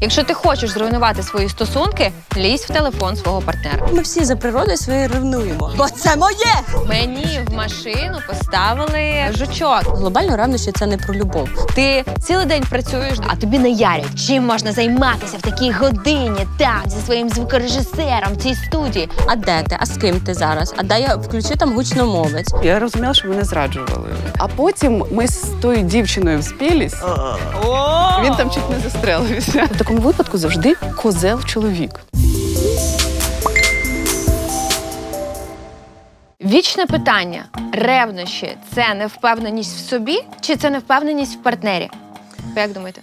Якщо ти хочеш зруйнувати свої стосунки, лізь в телефон свого партнера. Ми всі за природою своєю ревнуємо. Бо це моє! Мені в машину поставили жучок. Глобально ревнощі це не про любов. Ти цілий день працюєш, а тобі не ярять. Чим можна займатися в такій годині там зі своїм звукорежисером в цій студії? А де ти? А з ким ти зараз? А дай я включу там гучномовець. Я розуміла, що мене зраджували. А потім ми з тою дівчиною вспілись. Він там чуть не застрелився. Такому випадку завжди козел чоловік. Вічне питання: ревнощі це невпевненість в собі чи це невпевненість в партнері? Ви як думаєте?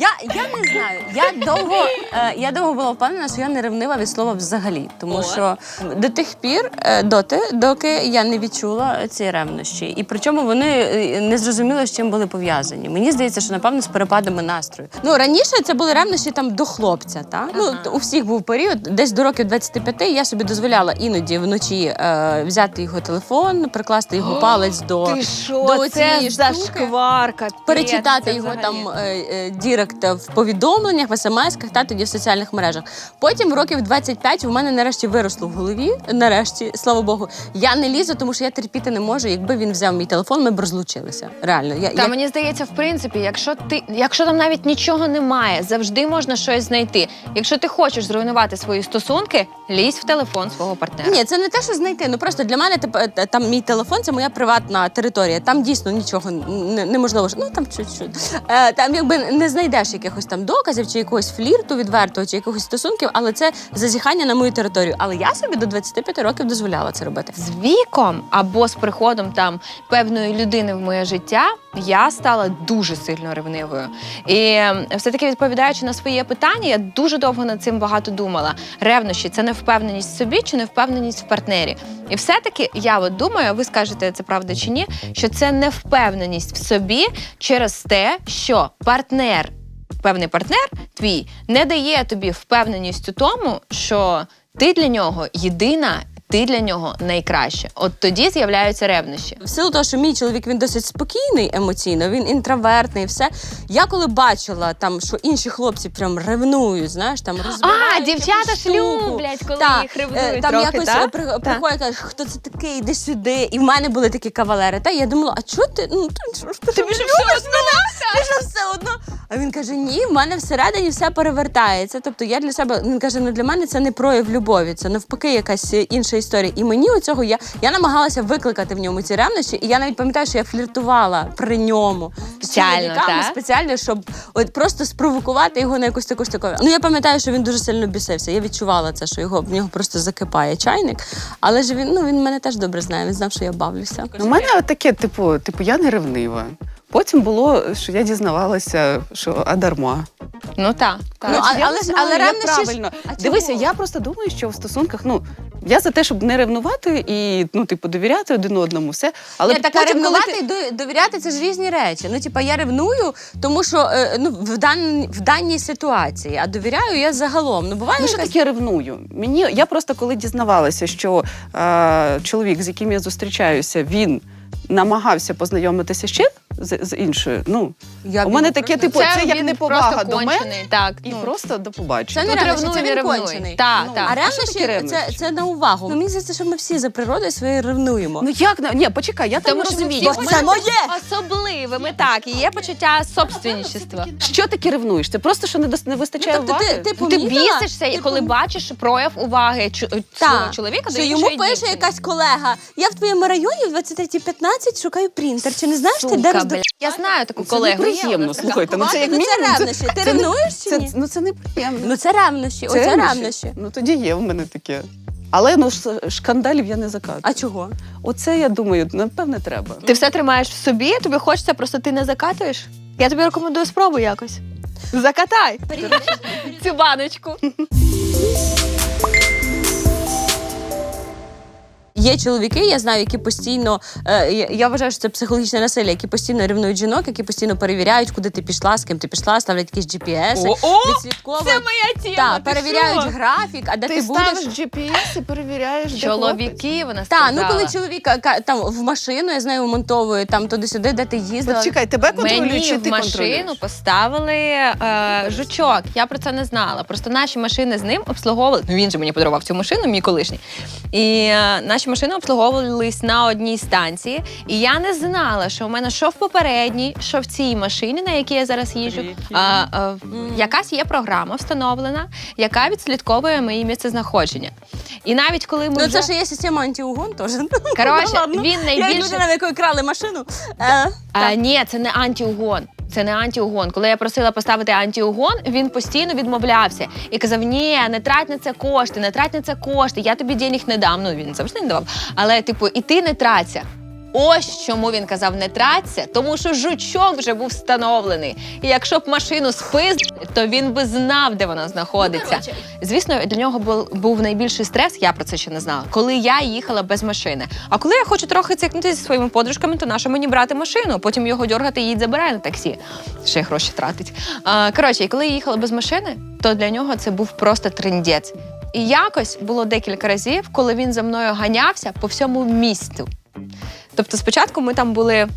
Я, я не знаю. Я довго, е, я довго була впевнена, що я не ревнива від слова взагалі. Тому що до тих пір, е, доти, доки я не відчула ці ревнощі. І причому вони е, не зрозуміли, з чим були пов'язані. Мені здається, що напевно з перепадами настрою. Ну раніше це були ревнощі там до хлопця. Та? Ну у всіх був період, десь до років 25 я собі дозволяла іноді вночі е, взяти його телефон, прикласти його палець до. що? до цієї штуки шкварка? перечитати його там е, е, дірект в повідомленнях, в смс-ках та тоді в соціальних мережах. Потім років 25 в мене нарешті виросло в голові. Нарешті, слава Богу, я не лізу, тому що я терпіти не можу. Якби він взяв мій телефон, ми б розлучилися. Реально, я, Та я... мені здається, в принципі, якщо ти, якщо там навіть нічого немає, завжди можна щось знайти. Якщо ти хочеш зруйнувати свої стосунки, лізь в телефон свого партнера. Ні, це не те, що знайти. Ну просто для мене е, там мій телефон це моя приватна територія. Там дійсно нічого неможливо. Ну там чуть-чуть. Е, там якби не знайдеш якихось там доказів чи якогось флірту відвертого, чи якихось стосунків, але це зазіхання на мою територію. Але я собі до 25 років дозволяла це робити. З віком або з приходом там певної людини в моє життя я стала дуже сильно ревнивою. І ем, все-таки відповідаючи на своє питання, я дуже довго над цим багато думала. Ревнощі це невпевненість в собі чи невпевненість в партнері. І все-таки я от думаю, ви скажете це правда чи ні, що це невпевненість в собі через те, що партнер. Певний партнер твій не дає тобі впевненість у тому, що ти для нього єдина, ти для нього найкраще. От тоді з'являються ревнощі. В силу того, що мій чоловік він досить спокійний емоційно, він інтровертний, і все. Я коли бачила там, що інші хлопці прям ревнують, знаєш, там розбирають А, дівчата ж люблять, коли Та, їх е, ревнують Там трохи, якось та? е, при, Та. приходять, кажуть, хто це такий, іди сюди. І в мене були такі кавалери. Та я думала, а чого ти? Ну ти ж ти ж все мене? Ти ж все одно. А він каже: ні, в мене всередині все перевертається. Тобто я для себе він каже, ну для мене це не прояв любові, це навпаки якась інша історія. І мені у цього я, я намагалася викликати в ньому ці ревнощі, і я навіть пам'ятаю, що я фліртувала при ньому з чоловіками, спеціально, щоб от просто спровокувати його на якусь таку штуку. Ну я пам'ятаю, що він дуже сильно бісився. Я відчувала це, що його в нього просто закипає чайник. Але ж він ну він мене теж добре знає. Він знав, що я бавлюся. У мене таке, типу, типу, я не ревнива. Потім було, що я дізнавалася, що а дарма. Ну так. Ну, так. а- я але але ж- правильно. А? Дивися, я просто думаю, що в стосунках, ну я за те, щоб не ревнувати і ну, типу, довіряти один одному, все. Але Ні, так потім, коли ревнувати ти... і до- довіряти це ж різні речі. Ну, типа, я ревную, тому що е, ну, в, дан, в даній ситуації, а довіряю я загалом. Ну, буває, Ну, що якась- таке ревную? Мені я просто коли дізнавалася, що е, чоловік, з яким я зустрічаюся, він намагався познайомитися ще з, з іншою. Ну Я у мене таке, типу, це, як він неповага до мене Так, і ну. просто до побачення. Це не ревнощі, це він кончений. Так, Ну, так. А А що ревнощі це, це на увагу. Ну, мені здається, що ми всі за природою своєю ревнуємо. Ну як на ні, почекай, я там Тому ми розумію. це моє! особливими, так, і є почуття собственничества. Що таки ревнуєш? Це просто що не вистачає Ну, тобто ти- уваги? ти бісишся, і коли бачиш прояв уваги свого чоловіка до що йому пише якась колега. Я в твоєму районі в 23.15 шукаю принтер. Чи не знаєш ти, де Роздав? Я знаю таку Це колегу. неприємно, слухайте. Ну це як Ну, це мінімум. ревнощі. Ти це ревнуєш чи Це, ні? ну це неприємно. Ну це ревнощі. Оце ревнощі? ревнощі. Ну тоді є в мене таке. Але ну шкандалів я не закатую. А чого? Оце я думаю, напевне, треба. Ти все тримаєш в собі, тобі хочеться, просто ти не закатуєш. Я тобі рекомендую спробуй якось. Закатай цю баночку. Є чоловіки, я знаю, які постійно е, я- вважаю, що це психологічне насилля, які постійно ревнують жінок, які постійно перевіряють, куди ти пішла, з ким ти пішла, ставлять якісь GPS, О, відслідковують. Це моя тема. Так, ти перевіряють що? графік, а де ти, Ти будеш. ставиш GPS і перевіряєш. Чоловіки, вона Так, ну коли чоловік там в машину, я з нею монтовую, там туди-сюди, де ти їздила. От чекай, тебе контролюють Мені чи ти в машину контролюєш? поставили е, жучок. Я про це не знала. Просто наші машини з ним обслуговували. Ну він же мені подарував цю машину, мій колишній. І е, наші машини обслуговувались на одній станції. І я не знала, що у мене що в попередній, що в цій машині, на якій я зараз їжджу, а, е, якась є програма встановлена, яка відслідковує мої місцезнаходження. І навіть коли ми Ну, вже... це ж є система антиугон теж. Коротше, Ну, він Я як людина, в якої крали машину. Е, А, ні, це не антиугон. Це не антиугон. Коли я просила поставити антиугон, він постійно відмовлявся і казав: Ні, не трать на це кошти, не трать на це кошти, я тобі денег не дам. Ну він завжди не давав. Але, типу, і ти не траться. Ось чому він казав не траться, тому що жучок вже був встановлений. І якщо б машину спиздили, то він би знав, де вона знаходиться. Звісно, для нього був, був найбільший стрес, я про це ще не знала, коли я їхала без машини. А коли я хочу трохи цикнутися зі своїми подружками, то нащо мені брати машину, потім його дьоргати і їдь забирає на таксі. Ще гроші тратить. А, коротше, і коли я їхала без машини, то для нього це був просто трендець. І якось було декілька разів, коли він за мною ганявся по всьому місту. Тобто, спочатку ми там були. е,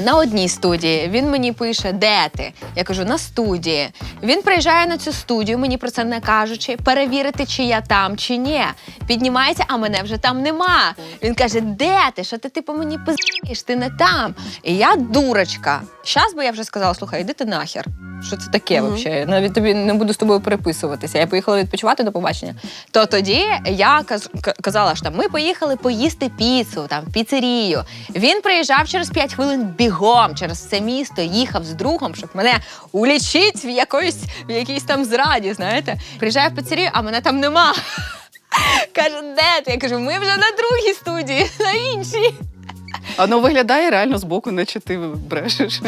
На одній студії він мені пише, де ти? Я кажу, на студії. Він приїжджає на цю студію, мені про це не кажучи, перевірити, чи я там, чи ні. Піднімається, а мене вже там нема. Він каже: Де ти? Що ти типу мені пиздиш? Ти не там. І я дурочка. Щас би я вже сказала: слухай, іди ти нахер. Що це таке Мгм. взагалі? Навіть тобі не буду з тобою переписуватися. Я поїхала відпочивати до побачення. То тоді я каз- к- казала, що там ми поїхали поїсти піцу, там в піцерію. Він приїжджав через 5 хвилин бігом через це місто, їхав з другом, щоб мене улічить в якоїсь в якійсь там зраді. Знаєте, приїжджає в піцерію, а мене там нема. Каже, де ти? Я кажу, ми вже на другій студії, на іншій. А ну виглядає реально збоку, наче ти брешеш.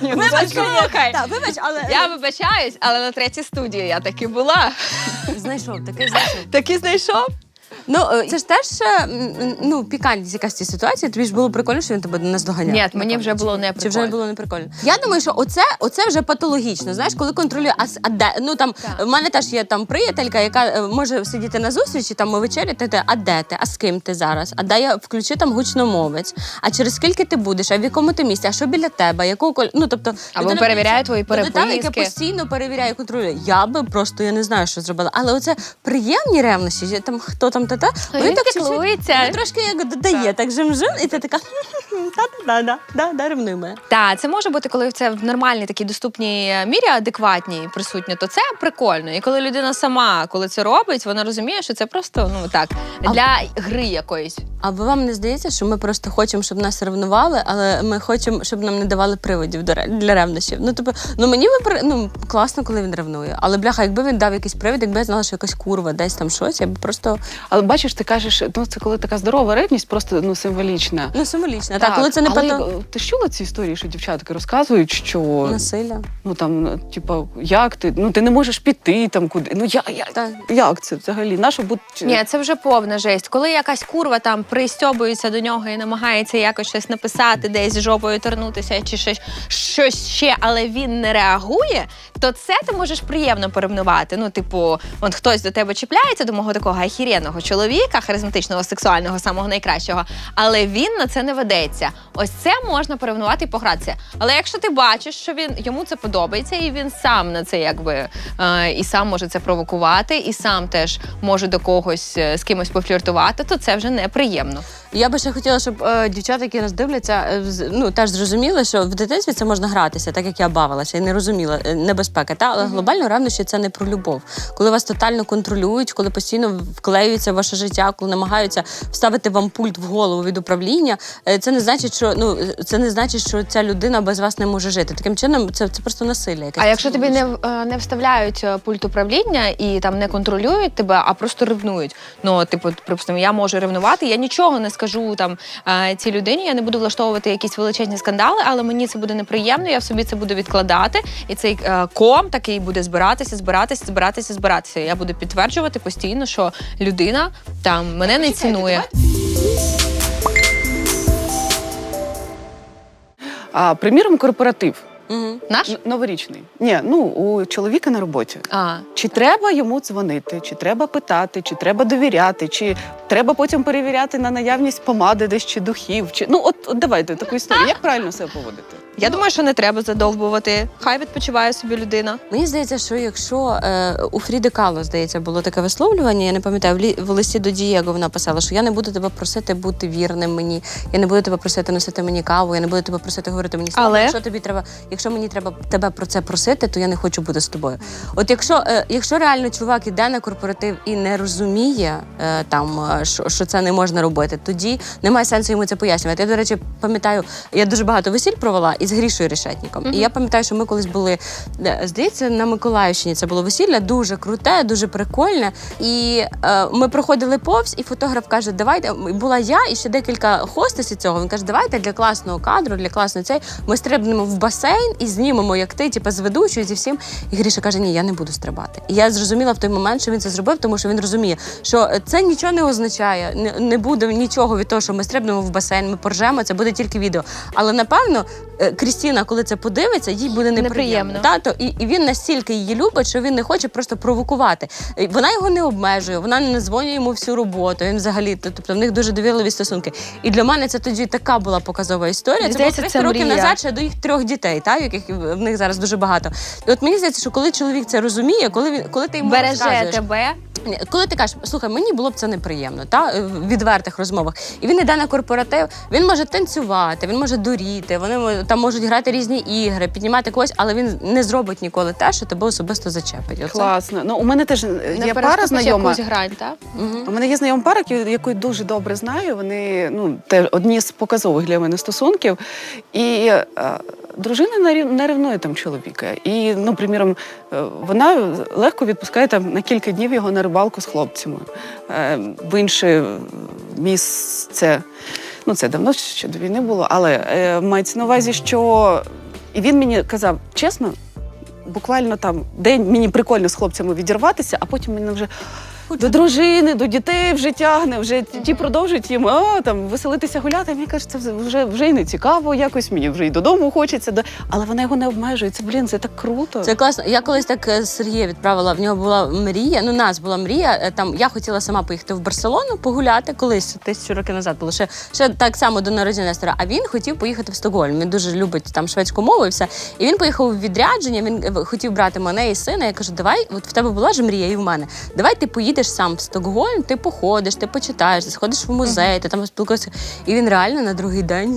Ні, ну, Вибач, так, слухай. Так, вибач, але Я вибачаюсь, але на третій студії я таки була. знайшов, таки знайшов. Таки знайшов. Ну, е, це ж теж е, ну, пікантність якась цій ситуації. Тобі ж було прикольно, що він тебе не здоганяв. Ні, мені вже було не Чи вже було не прикольно? Я думаю, що оце, оце вже патологічно. Знаєш, коли контролює, а, а де ну там Так. в мене теж є там приятелька, яка е, може сидіти на зустрічі, там ми вечеряти, ти, а де ти? А з ким ти зараз? А дай я включи там гучномовець. А через скільки ти будеш? А в якому ти місці? А що біля тебе? Якого коль... ну тобто Або перевіряє твої Людина, яка переписки. постійно перевіряє, контролює. Я би просто я не знаю, що зробила. Але оце приємні ревнощі, там хто там та та Він так чуть-чуть- ну, трошки як додає, так жим-жим, і ти така та да да да ревнуй мене. Так, це може бути, коли це в нормальній такій доступній мірі адекватній присутньо, то це прикольно. І коли людина сама, коли це робить, вона розуміє, що це просто ну так А- для гри якоїсь. А вам не здається, що ми просто хочемо, щоб нас ревнували, але ми хочемо, щоб нам не давали приводів для ревнощів. Ну тобто, ну мені би ну класно, коли він ревнує. Але бляха, якби він дав якийсь привід, якби я знала, що якась курва десь там щось, я б просто Але бачиш, ти кажеш, ну це коли така здорова ревність, просто ну символічна. ну символічно. Так, коли це не але пато... ти ж чула ці історії, що дівчатки розказують, що насилля. ну там, ну, типа, як ти? Ну ти не можеш піти там куди. Ну я, я Так. як це взагалі? Нащо бути Ні, це вже повна жесть. Коли якась курва там пристьобується до нього і намагається якось щось написати, десь жопою торнутися чи щось, щось ще, але він не реагує, то це ти можеш приємно поревнувати. Ну, типу, от хтось до тебе чіпляється до мого такого ахіренного чоловіка, харизматичного, сексуального, самого найкращого, але він на це не ведеться. Ось це можна порівнувати і погратися. Але якщо ти бачиш, що він йому це подобається, і він сам на це якби е, і сам може це провокувати, і сам теж може до когось е, з кимось пофліртувати, то це вже неприємно. Я би ще хотіла, щоб е, дівчата, які нас дивляться, е, з- ну теж зрозуміли, що в дитинстві це можна гратися, так як я бавилася і не розуміла е, небезпеки. Та але глобально ревнощі це не про любов. Коли вас тотально контролюють, коли постійно вклеюються в ваше життя, коли намагаються вставити вам пульт в голову від управління, е, це не значить, що ну це не значить, що ця людина без вас не може жити. Таким чином, це, це просто насилля. Якесь А якщо тобі не, в- е, не вставляють е, пульт управління і там не контролюють тебе, а просто ревнують. Ну, типу, припустимо, я можу ревнувати, я нічого не скажу. там цій людині. Я не буду влаштовувати якісь величезні скандали, але мені це буде неприємно. Я в собі це буду відкладати, і цей е, ком такий буде збиратися, збиратися, збиратися, збиратися. Я буду підтверджувати постійно, що людина там мене не цінує. А, приміром, корпоратив Мгм. Наш новорічний. Ні, ну у чоловіка на роботі. а Чи треба йому дзвонити, чи треба питати, чи треба довіряти, чи треба потім перевіряти на наявність помади десь чи духів? Чи ну от, от давайте таку історію. Як правильно себе поводити? Я думаю, що не треба задовбувати. Хай відпочиває собі людина. Мені здається, що якщо е, у Фріди Кало, здається, було таке висловлювання, я не пам'ятаю, в, лі, в листі до Дієго вона писала, що я не буду тебе просити бути вірним мені, я не буду тебе просити носити мені каву, я не буду тебе просити говорити мені слова. Але- Якщо тобі треба, якщо мені треба тебе про це просити, то я не хочу бути з тобою. От якщо, е, якщо реально чувак іде на корпоратив і не розуміє е, там, е, що, що це не можна робити, тоді немає сенсу йому це пояснювати. Я, до речі, пам'ятаю, я дуже багато весіль провела із Грішою Решетніком. І я пам'ятаю, що ми колись були, е, здається, на Миколаївщині це було весілля, дуже круте, дуже прикольне. І е, ми проходили повз, і фотограф каже: Давайте була я і ще декілька хостесів цього. Він каже, давайте для класного кадру, для класної цей. Ми стрибнемо в басейн і знімемо, як ти, типу, з ведучою зі всім. І Гріша каже: Ні, я не буду стрибати. І я зрозуміла в той момент, що він це зробив, тому що він розуміє, що це нічого не означає, не, не буде нічого від того, що ми стрибнемо в басейн, ми поржемо, це буде тільки відео. Але напевно, е, Крістіна, коли це подивиться, їй буде неприємно. Неприємно. Та, то, і, і він настільки її любить, що він не хоче просто провокувати. І Вона його не обмежує, вона не назвонює йому всю роботу. Він взагалі, то- тобто в них дуже довірливі стосунки. І для мене це тоді така була показова історія. Мені Це було здається, 300 це років мрія. назад ще до їх трьох дітей, та, яких в них зараз дуже багато. І от мені здається, що коли чоловік це розуміє, коли він коли ти йому Береже розказуєш, тебе. ні, Коли ти кажеш, слухай, мені було б це неприємно, та в відвертих розмовах. І він йде на корпоратив, він може танцювати, він може дуріти, вони мо- там можуть грати різні ігри, піднімати когось, але він не зробить ніколи те, що тебе особисто зачепить. Оце. Класно. Ну у мене теж Не є пара знайома. якусь грань, так? Мгм. У мене є знайома пара, яку- дуже добре знаю. Вони ну те одні з показових для мене стосунків. І е, дружина не ревнує там чоловіка. І, ну, приміром, е, вона легко відпускає там на кілька днів його на рибалку з хлопцями е, в інше місце. Ну, це давно ще до війни було, але е, мається на увазі, що і він мені казав чесно. Буквально там день мені прикольно з хлопцями відірватися, а потім мені вже до дружини, до дітей вже тягне, вже ті- ті продовжують їм а, там веселитися гуляти. Мені каже, це вже вже і не цікаво, якось мені вже і додому хочеться. до- Але вона його не обмежує. Це блін, це так круто. Це класно. Я колись так е, Сергія відправила. В нього була мрія. Ну, у нас була мрія. е, Там я хотіла сама поїхати в Барселону погуляти колись тисячу років назад було ще, ще так само до народження Нестора. А він хотів поїхати в Стокгольм. Він дуже любить там шведську мову і все. І він поїхав у відрядження. Він е, хотів брати мене і сина. Я кажу, давай, от в тебе була ж мрія, і в мене. Давай ти поїдеш сам в Стокгольм, ти походиш, ти почитаєш, ти сходиш в музей, ти там спілкуєшся. І він реально на другий день.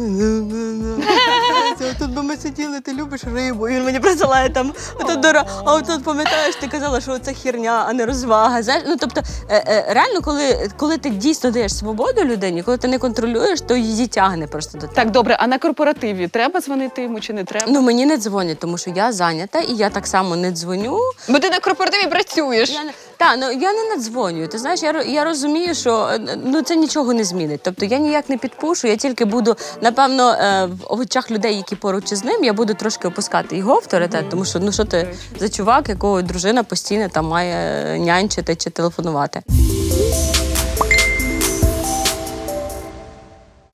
Тут би ми сиділи, ти любиш рибу. І він мені присилає там отут дора. А от тут пам'ятаєш, ти казала, що це херня, а не розвага. Знаєш, ну тобто, е, е, реально, коли, коли ти дійсно даєш свободу людині, коли ти не контролюєш, то її тягне просто до тебе. Так, добре, а на корпоративі треба дзвонити йому чи не треба? Ну мені не дзвонять, тому що я зайнята, і я так само не дзвоню. Бо ти на корпоративі працюєш. Я не та ну я не надзвонюю. Ти знаєш, я я розумію, що е, ну це нічого не змінить. Тобто я ніяк не підпушу. Я тільки буду напевно е, в очах людей, які поруч із ним, я буду трошки опускати його авторитет, тому що ну що ти за чувак, якого дружина постійно там має нянчити чи телефонувати.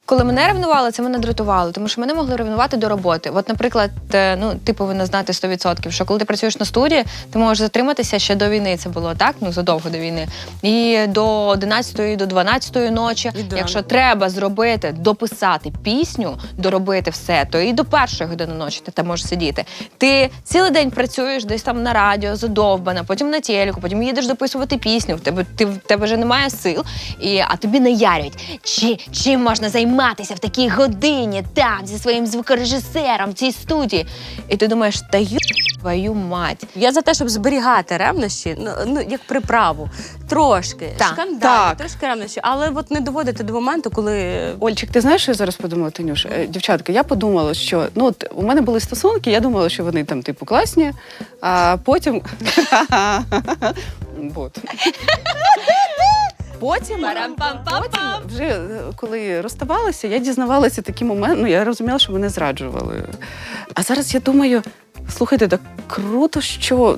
Коли мене ревнували, це мене дратувало, тому що мене могли ревнувати до роботи. От, наприклад, е, ну ти повинна знати 100%, що коли ти працюєш на студії, ти можеш затриматися ще до війни. Це було так, ну задовго до війни. І до 11 до 12 ночі, І до якщо треба зробити, дописати пісню, доробити все, то і до першої години ночі ти там можеш сидіти. Ти цілий день працюєш десь там на радіо, задовбана, потім на телеку, потім їдеш дописувати пісню. В тебе ти в тебе вже немає сил, і а тобі не ярять. Чи чим можна займатися в такій годині там зі своїм звукорежисером в цій студії? І ти думаєш, та ю твою мать. Я за те, щоб зберігати ревнощі, ну, ну як приправу, трошки Так. шкандалі, Так. трошки ревнощі, але от не доводити до моменту, коли Ольчик, ти знаєш, що я зараз подумала, Танюш? Е, Дівчатка, я подумала, що ну от у мене були стосунки, я думала, що вони там типу класні, а потім. Бот. Потім, Парам-пам-пам-пам. потім, вже е, коли розставалися, я дізнавалася такі моменти. Ну я розуміла, що мене зраджували. А зараз я думаю, слухайте, так круто, що.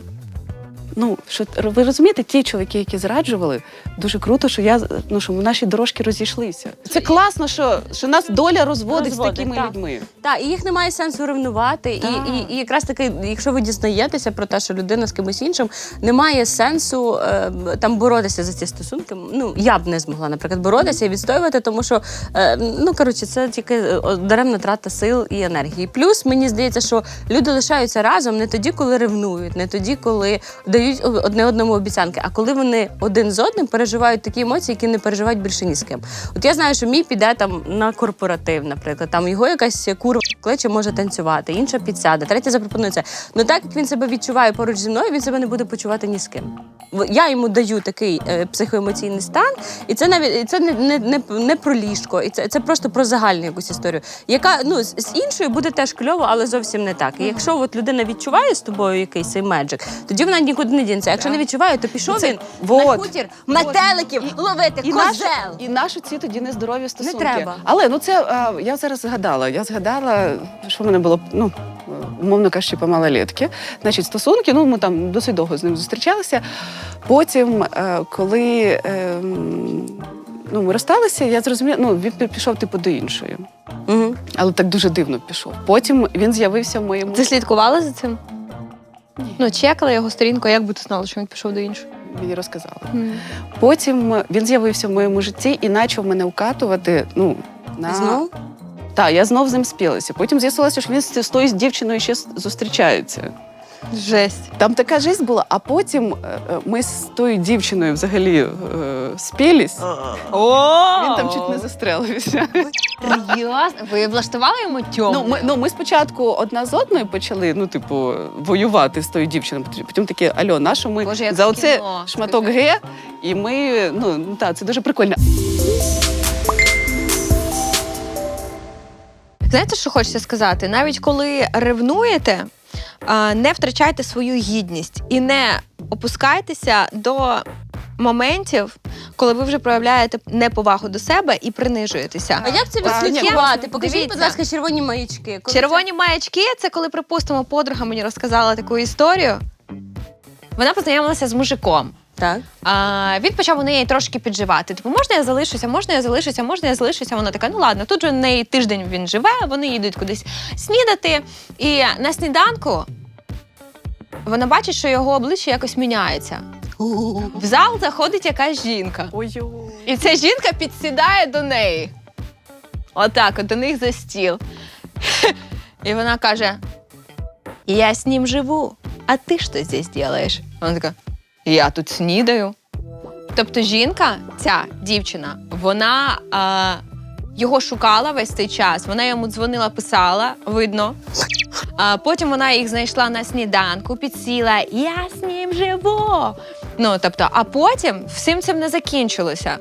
Ну, що ви розумієте, ті чоловіки, які зраджували, дуже круто, що я ну що наші дорожки розійшлися. Це класно, що, що нас доля розводить, Розводить, з такими так. людьми. Так, і їх немає сенсу ревнувати. І, і, і якраз таки, якщо ви дізнаєтеся про те, що людина з кимось іншим, немає сенсу е, там боротися за ці стосунки. Ну я б не змогла, наприклад, боротися і відстоювати, тому що е, ну коротше, це тільки е, даремна трата сил і енергії. Плюс мені здається, що люди лишаються разом не тоді, коли ревнують, не тоді, коли дають одне одному обіцянки, а коли вони один з одним переживають такі емоції, які не переживають більше ні з ким. От я знаю, що мій піде там на корпоратив, наприклад, там його якась курва кличе може танцювати, інша підсяде, третя запропонує це. Ну так як він себе відчуває поруч зі мною, він себе не буде почувати ні з ким. Я йому даю такий е, психоемоційний стан, і це навіть це не, не, не, не про ліжко, і це, це просто про загальну якусь історію, яка ну з, з іншою буде теж кльово, але зовсім не так. І якщо от людина відчуває з тобою якийсь меджик, тоді вона нікуди не дінеться. Якщо не відчуває, то пішов Це- він на вот. хутір метеликів ловити І наші, козел. і наші ці тоді нездорові стосунки. треба. Але ну це а, я зараз згадала. Я згадала, що в мене було ну. Умовно кажучи, по малолетки. Значить, стосунки, ну ми там досить довго з ним зустрічалися. Потім, е, коли е, м, ну, ми розсталися, я зрозуміла, ну він пішов типу до іншої. Угу. Але так дуже дивно пішов. Потім він з'явився в моєму Ти слідкувала за цим? Ну, чекала його сторінку, а як би ти знала, що він пішов до іншого? мені розказали. Потім він з'явився в моєму житті і почав мене укатувати. Ну, на... Знов? Так, я знов з ним спілася. Потім з'ясувалося, що він з тою дівчиною ще зустрічається. Жесть. Там така жесть була, а потім е, е, ми з тою дівчиною взагалі е, спілись. О! Він там чуть не застрелився. Серйозно? Ви влаштували йому тьому? Ну ми, ну, ми спочатку одна з одною почали, ну, типу, воювати з тою дівчиною. Потім такі, альо, нащо ми Боже, як за в оце кіно, шматок. Г, і ми, ну, ну так, це дуже прикольно. Знаєте, що хочеться сказати? Навіть коли ревнуєте, не втрачайте свою гідність і не опускайтеся до моментів, коли ви вже проявляєте неповагу до себе і принижуєтеся. А як це відслідкувати? Покажіть, будь ласка, червоні маячки. Коли Червоні маячки це коли, припустимо, подруга мені розказала таку історію. Вона познайомилася з мужиком. Так. А, він почав у неї трошки підживати. Типу, можна я залишуся, можна я залишуся, можна я залишуся. Вона така, ну ладно, тут же в неї тиждень він живе, вони їдуть кудись снідати. І на сніданку вона бачить, що його обличчя якось міняється. В зал заходить якась жінка. І ця жінка підсідає до неї. Отак, от до них за стіл. І вона каже: Я з ним живу, а ти що здесь делаєш? Вона така: Я тут снідаю. Тобто жінка, ця дівчина, вона а, його шукала весь цей час. Вона йому дзвонила, писала, видно. А потім вона їх знайшла на сніданку, підсіла. Я з ним живу. Ну тобто, а потім всім цим не закінчилося.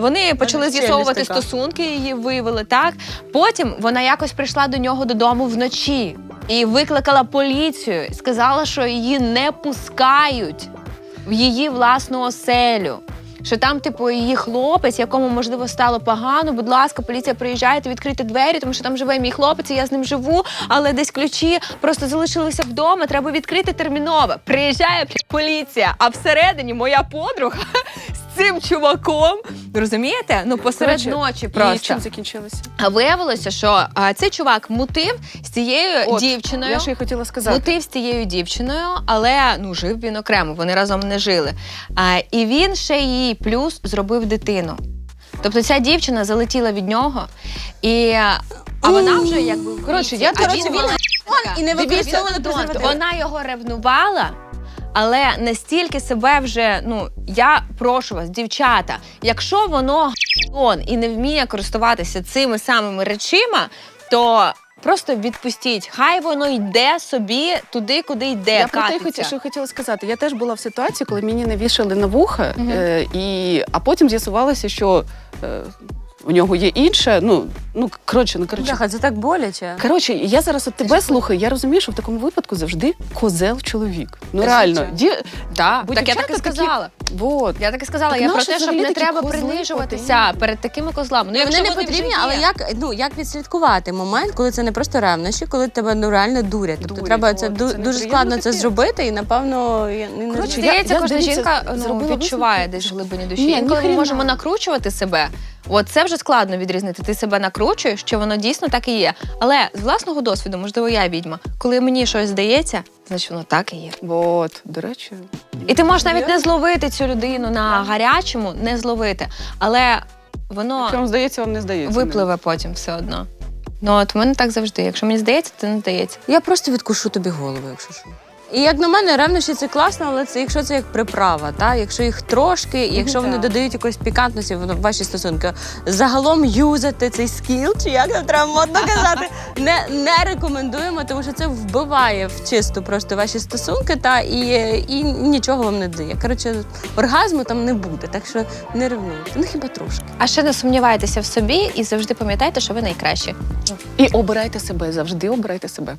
Вони почали з'ясовувати стосунки, її вивели так. Потім вона якось прийшла до нього додому вночі і викликала поліцію. Сказала, що її не пускають в її власну оселю. Що там, типу, її хлопець, якому можливо стало погано. Будь ласка, поліція приїжджайте, відкрити двері, тому що там живе мій хлопець, і я з ним живу, але десь ключі просто залишилися вдома. Треба відкрити терміново. Приїжджає поліція, а всередині моя подруга цим чуваком. Розумієте? Ну посеред Коротше, ночі І чим закінчилося? А виявилося, що а, цей чувак мутив з цією От, дівчиною. Я ж і хотіла сказати. Мутив з цією дівчиною, але ну жив він окремо, вони разом не жили. А, і він ще їй плюс зробив дитину. Тобто ця дівчина залетіла від нього, і а вона вже якби в Коротше, віці, я, а коротше, він він- маленька. і не Дивіться, використовували презервативи. вона його ревнувала. Але настільки себе вже, ну я прошу вас, дівчата, якщо воно он і не вміє користуватися цими самими речима, то просто відпустіть. Хай воно йде собі туди, куди йде. Я про те, що хотіла сказати. Я теж була в ситуації, коли мені не вішали на вуха, е, і, а потім з'ясувалося, що е, у нього є інше. Ну, ну коротше, ну коротше. Бляха, це так боляче. Коротше, я зараз от тебе слухаю. Я розумію, що в такому випадку завжди козел чоловік. Ну реально, ді... Да, так я так і сказала. вот. Я так і сказала. Так я про те, щоб не треба принижуватися потрібні? перед такими козлами. Ну, вони не потрібні, але як ну як відслідкувати момент, коли це не просто ревнощі, коли тебе ну реально дурять. Тобто Дурять, треба от, це, це ду- дуже неприємно складно це зробити, і напевно я не Коротше. Здається, кожна жінка ну, відчуває десь в глибині душі. Інколи ми можемо накручувати себе. От це вже складно відрізнити. Ти себе накручуєш, що воно дійсно так і є. Але з власного досвіду, можливо, я відьма. Коли мені щось здається, значить воно так і є. От, до речі. І ти можеш навіть не зловити цю людину на гарячому, не зловити, але воно Що вам здається, вам не здається. випливе потім все одно. Ну от в мене так завжди. Якщо мені здається, то не здається. Я просто відкушу тобі голову, якщо що. І як на мене, ревнощі це класно, але це якщо це як приправа, та якщо їх трошки, і якщо вони так. додають якоїсь пікантності в ваші стосунки, загалом юзати цей скіл, чи як там треба модно казати, не, не рекомендуємо, тому що це вбиває в чисту просто ваші стосунки, та і, і нічого вам не дає. Коротше, оргазму там не буде, так що не ревнуйте. Ну хіба трошки. А ще не сумнівайтеся в собі і завжди пам'ятайте, що ви найкращі. І обирайте себе, завжди обирайте себе.